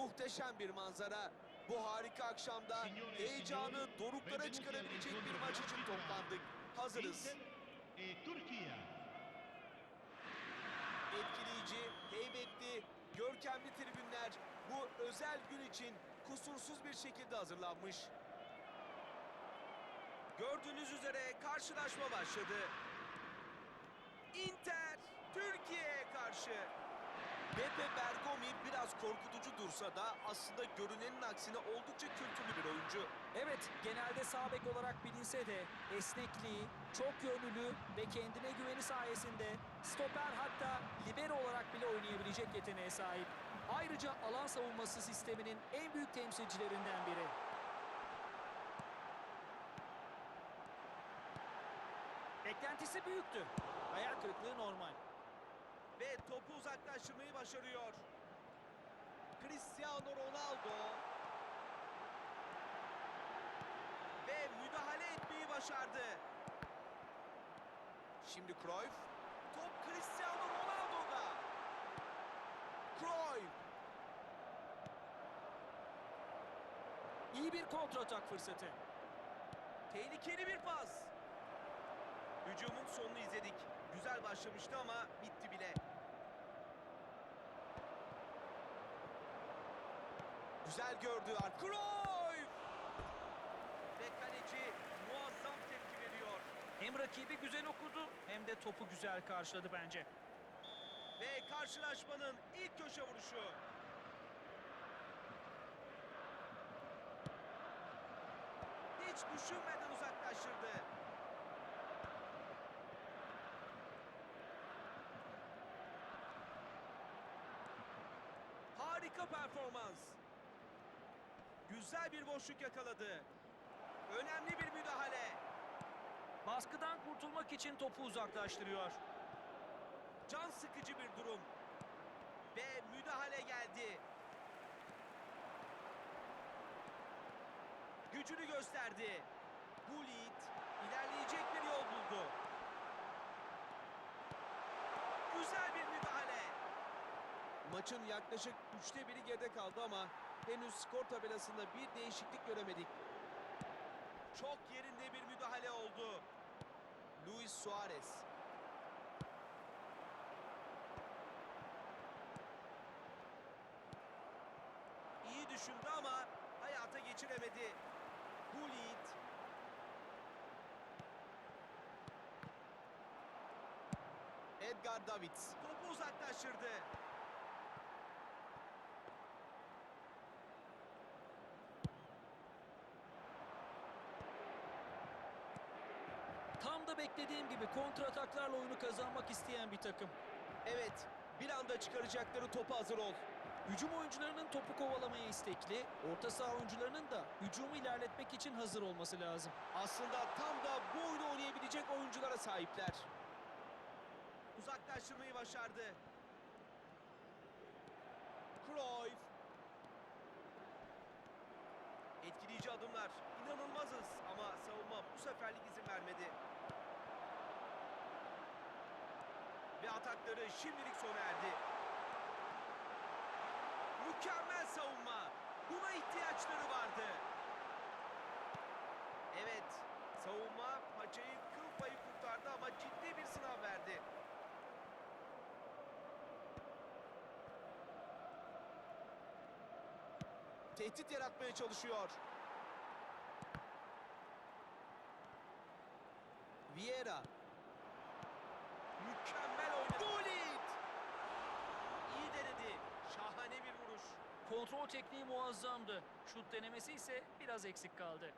Muhteşem bir manzara. Bu harika akşamda heyecanı doruklara çıkarabilecek bir maç için toplandık. Hazırız. E Turquía. Etkileyici, heybetli, görkemli tribünler bu özel gün için kusursuz bir şekilde hazırlanmış. Gördüğünüz üzere karşılaşma başladı. Inter Türkiye'ye karşı. Beppe Bergomi biraz korkutucu dursa da aslında görünenin aksine oldukça kültürlü bir oyuncu. Evet, genelde sağ bek olarak bilinse de esnekliği, çok yönlülüğü ve kendine güveni sayesinde stoper hatta libero olarak bile oynayabilecek yeteneğe sahip. Ayrıca alan savunması sisteminin en büyük temsilcilerinden biri. Beklentisi büyüktü. Hayal kırıklığı normal. Ve topu uzaklaştırmayı başarıyor. Cristiano Ronaldo. Ve müdahale etmeyi başardı. Şimdi Cruyff. Top Cristiano Ronaldo'da. Cruyff. İyi bir kontratak fırsatı. Tehlikeli bir pas. Hücumun sonunu izledik. Güzel başlamıştı ama bitti bile. Güzel gördü. Cruyff! Ve kaleci muazzam tepki veriyor. Hem rakibi güzel okudu hem de topu güzel karşıladı bence. Ve karşılaşmanın ilk köşe vuruşu. Hiç düşünmeden uzaklaştırdı. Harika performans. Güzel bir boşluk yakaladı. Önemli bir müdahale. Baskıdan kurtulmak için topu uzaklaştırıyor. Can sıkıcı bir durum. Ve müdahale geldi. Gücünü gösterdi. Gullit ilerleyecek bir yol buldu. Güzel bir müdahale. Maçın yaklaşık üçte biri geride kaldı ama henüz skor tabelasında bir değişiklik göremedik. Çok yerinde bir müdahale oldu. Luis Suarez. İyi düşündü ama hayata geçiremedi. Gullit. Edgar Davids topu uzaklaştırdı. Tam da beklediğim gibi kontrataklarla oyunu kazanmak isteyen bir takım. Evet, bir anda çıkaracakları topu hazır ol. Hücum oyuncularının topu kovalamaya istekli, orta saha oyuncularının da hücumu ilerletmek için hazır olması lazım. Aslında tam da bu oyunu oynayabilecek oyunculara sahipler. Uzaklaştırmayı başardı. Cruyff. Etkileyici adımlar. İnanılmazız ama savunma bu seferlik izin vermedi. Ve atakları şimdilik sona erdi. Mükemmel savunma. Buna ihtiyaçları vardı. Evet, savunma paçayı kıl payı kurtardı ama ciddi bir sınav verdi. Tehdit yaratmaya çalışıyor. Vieira. Mükemmel oynadı. Gullit! İyi denedi. Şahane bir vuruş. Kontrol tekniği muazzamdı. Şut denemesi ise biraz eksik kaldı.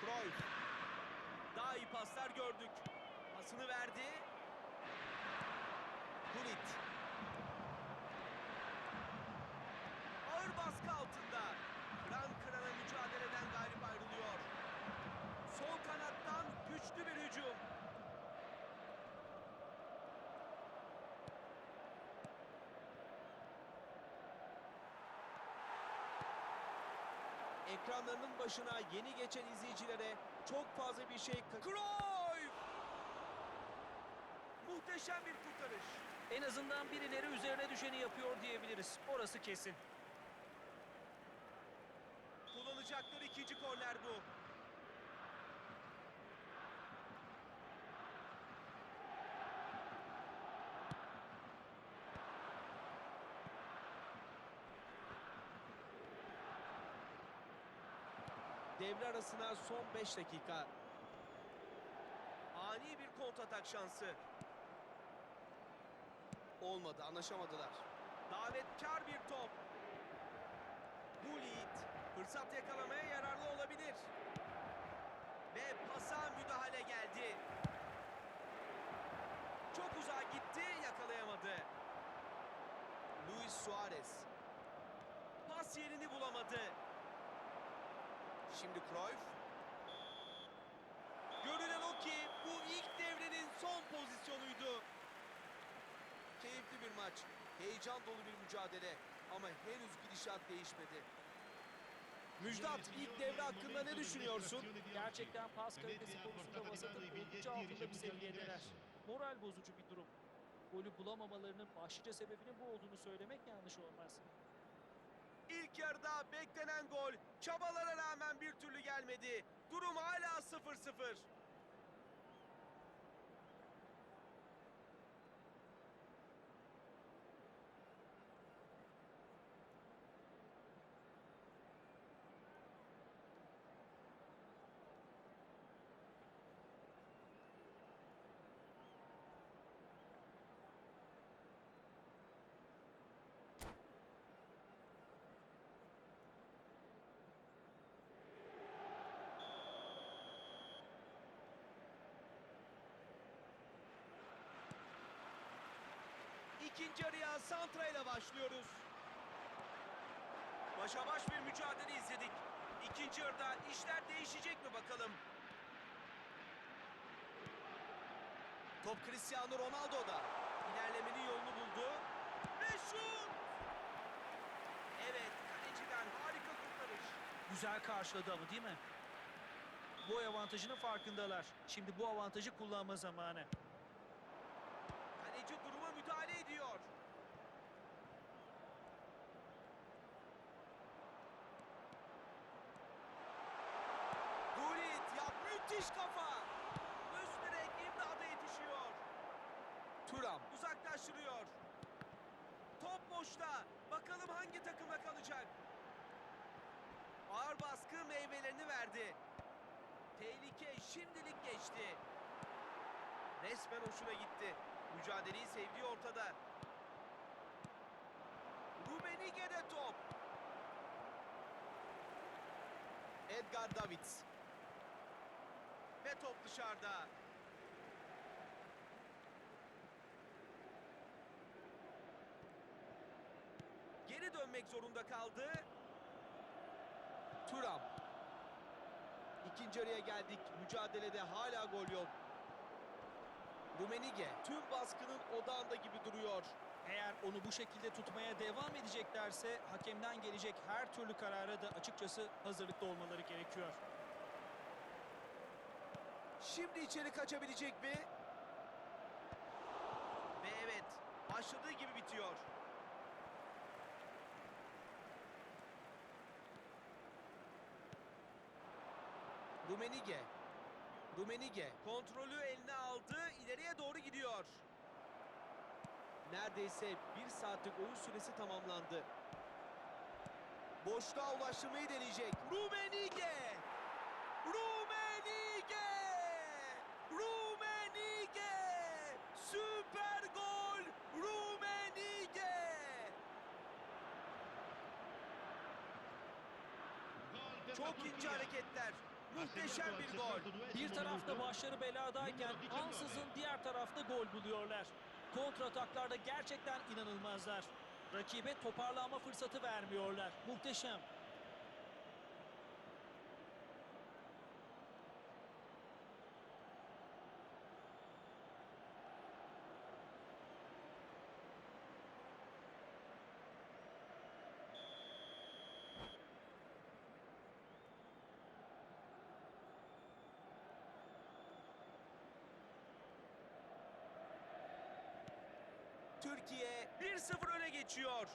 Cruyff. Daha iyi paslar gördük. Pasını verdi. Gullit. Ağır baskı altında. Kıran kırana mücadeleden galip ayrılıyor. Sol kanattan güçlü bir hücum. ekranlarının başına yeni geçen izleyicilere çok fazla bir şey... Cruyff! Muhteşem bir kurtarış. En azından birileri üzerine düşeni yapıyor diyebiliriz. Orası kesin. Korner bu. Devre arasına son 5 dakika. Ani bir kontratak şansı. Olmadı, anlaşamadılar. Davetkar bir top. Fırsat yakalamaya yararlı olabilir. Ve pasa müdahale geldi. Çok uzağa gitti, yakalayamadı. Luis Suarez. Pas yerini bulamadı. Şimdi Cruyff. Görünen o ki bu ilk devrenin son pozisyonuydu. Keyifli bir maç. Heyecan dolu bir mücadele. Ama henüz gidişat değişmedi. Müjdat ilk devre hakkında ne düşünüyorsun? Gerçekten pas kalitesi konusunda vasatın oldukça altında bir seviyedeler. Moral bozucu bir durum. Golü bulamamalarının başlıca sebebinin bu olduğunu söylemek yanlış olmaz. İlk yarıda beklenen gol çabalara rağmen bir türlü gelmedi. Durum hala 0-0. İkinci yarıya Santra ile başlıyoruz. Başa baş bir mücadele izledik. İkinci yarıda işler değişecek mi bakalım? Top Cristiano Ronaldo'da. İlerlemenin yolunu buldu. Ve şut! Evet, kaleciden harika kurtarış. Güzel karşıladı ama değil mi? Boy avantajının farkındalar. Şimdi bu avantajı kullanma zamanı. Kaleci duruma müdahale ediyor. Gullit ya müthiş kafa. Üst direk imdada yetişiyor. Turam uzaklaştırıyor. Top boşta. Bakalım hangi takımda kalacak. Ağır baskı meyvelerini verdi. Tehlike şimdilik geçti. Resmen hoşuna gitti. Mücadeleyi sevdiği ortada. Rummenigge'de top. Edgar Davids. Ve top dışarıda. Geri dönmek zorunda kaldı. Turam. İkinci yarıya geldik. Mücadelede hala gol yok. Rumenige tüm baskının odağında gibi duruyor. Eğer onu bu şekilde tutmaya devam edeceklerse hakemden gelecek her türlü karara da açıkçası hazırlıklı olmaları gerekiyor. Şimdi içeri kaçabilecek mi? Ve evet, başladığı gibi bitiyor. Rumenige. Rumenige kontrolü eline aldı, ileriye doğru gidiyor. Neredeyse bir saatlik oyun süresi tamamlandı. Boşluğa ulaştırmayı deneyecek. Rumenige! Rumenige! Rumenige! Süper gol! Rumenige! Çok ince hareketler. Muhteşem bir gol. Bir tarafta başları beladayken ansızın diğer tarafta gol buluyorlar. Kontrataklarda gerçekten inanılmazlar. Rakibe toparlanma fırsatı vermiyorlar. Muhteşem. Türkiye 1-0 öne geçiyor.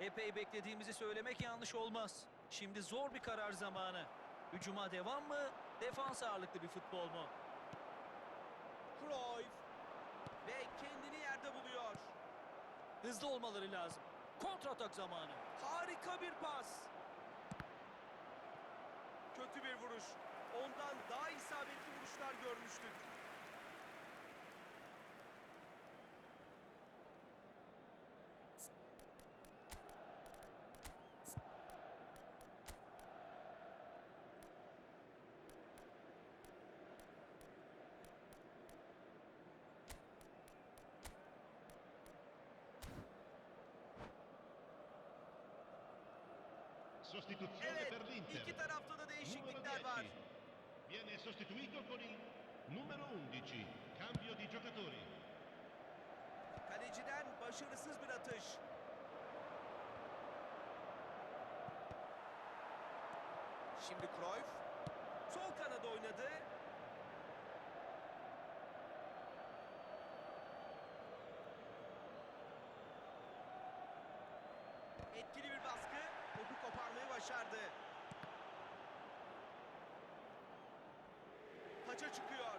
Epey beklediğimizi söylemek yanlış olmaz. Şimdi zor bir karar zamanı. Hücuma devam mı? Defans ağırlıklı bir futbol mu? Cruyff ve kendini yerde buluyor. Hızlı olmaları lazım. Kontratak zamanı. Harika bir pas. Kötü bir vuruş. Ondan daha isabetli vuruşlar görmüştük. Evet, per l'Inter. iki tarafta da değişiklikler 10 var. viene sostituito con il numero 11. Cambio di giocatori. Kaleciden başarısız bir atış. Şimdi Cruyff sol kanada oynadı. Etkili bir baskı. Topu koparmayı başardı. Taça çıkıyor.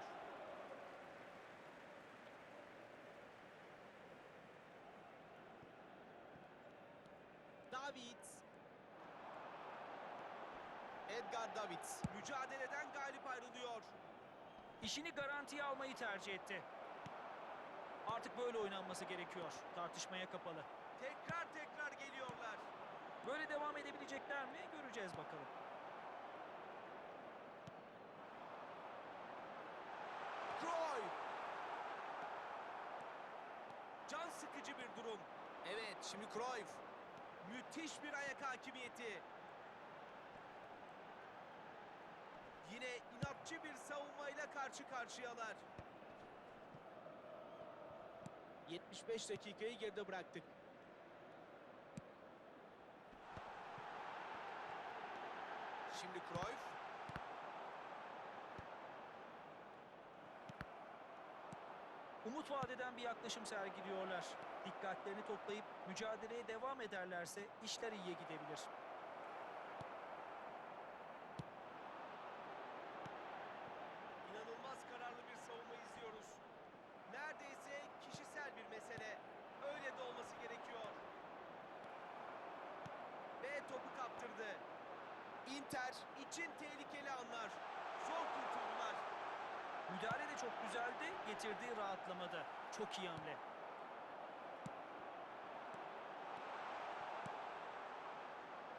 Davids. Edgar Davids. Mücadeleden galip ayrılıyor. İşini garantiye almayı tercih etti. Artık böyle oynanması gerekiyor. Tartışmaya kapalı. Tekrar tekrar geliyorlar. Böyle devam edebilecekler mi? Göreceğiz bakalım. Cruyff. Can sıkıcı bir durum. Evet şimdi Cruyff. Müthiş bir ayak hakimiyeti. Yine inatçı bir savunmayla karşı karşıyalar. 75 dakikayı geride bıraktık. Şimdi Cruyff. Umut vadeden bir yaklaşım sergiliyorlar. Dikkatlerini toplayıp mücadeleye devam ederlerse işler iyiye gidebilir. İnanılmaz kararlı bir savunma izliyoruz. Neredeyse kişisel bir mesele. Öyle de olması gerekiyor. Ve topu kaptırdı. Inter için tehlikeli anlar. Zor kurtuldular. Müdahale de çok güzeldi, getirdiği rahatlamada. Çok iyi hamle.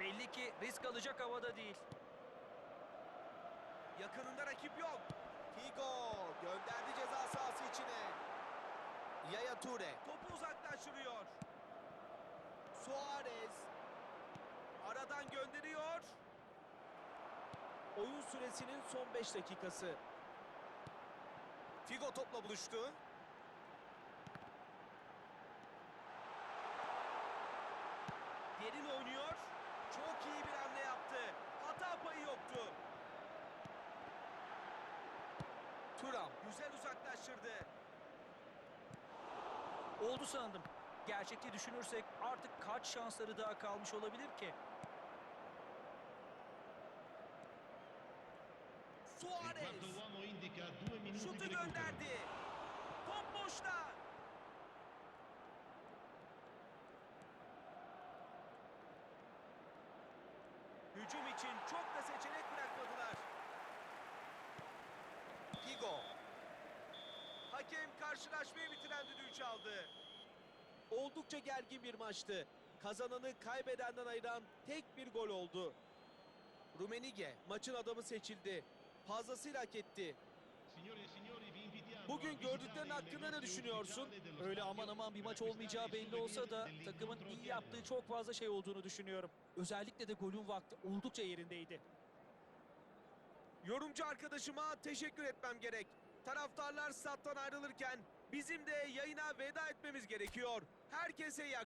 Belli ki risk alacak havada değil. Yakınında rakip yok. Figo gönderdi ceza sahası içine. Yaya Toure topu uzaklaştırıyor. Suarez aradan gönderiyor. Oyun süresinin son 5 dakikası. Figo topla buluştu. Derin oynuyor. Çok iyi bir hamle yaptı. Hata payı yoktu. Turam güzel uzaklaştırdı. Oldu sandım. Gerçekçi düşünürsek artık kaç şansları daha kalmış olabilir ki? Şutu gönderdi. Top boşta. Hücum için çok da seçenek bırakmadılar. Figo. Hakem karşılaşmayı bitiren düdüğü çaldı. Oldukça gergin bir maçtı. Kazananı kaybedenden ayıran tek bir gol oldu. Rumenige maçın adamı seçildi. Fazlasıyla hak etti. Bugün gördüklerin hakkında ne düşünüyorsun? Öyle aman aman bir maç olmayacağı belli olsa da takımın iyi yaptığı çok fazla şey olduğunu düşünüyorum. Özellikle de golün vakti oldukça yerindeydi. Yorumcu arkadaşıma teşekkür etmem gerek. Taraftarlar stat'tan ayrılırken bizim de yayına veda etmemiz gerekiyor. Herkese iyi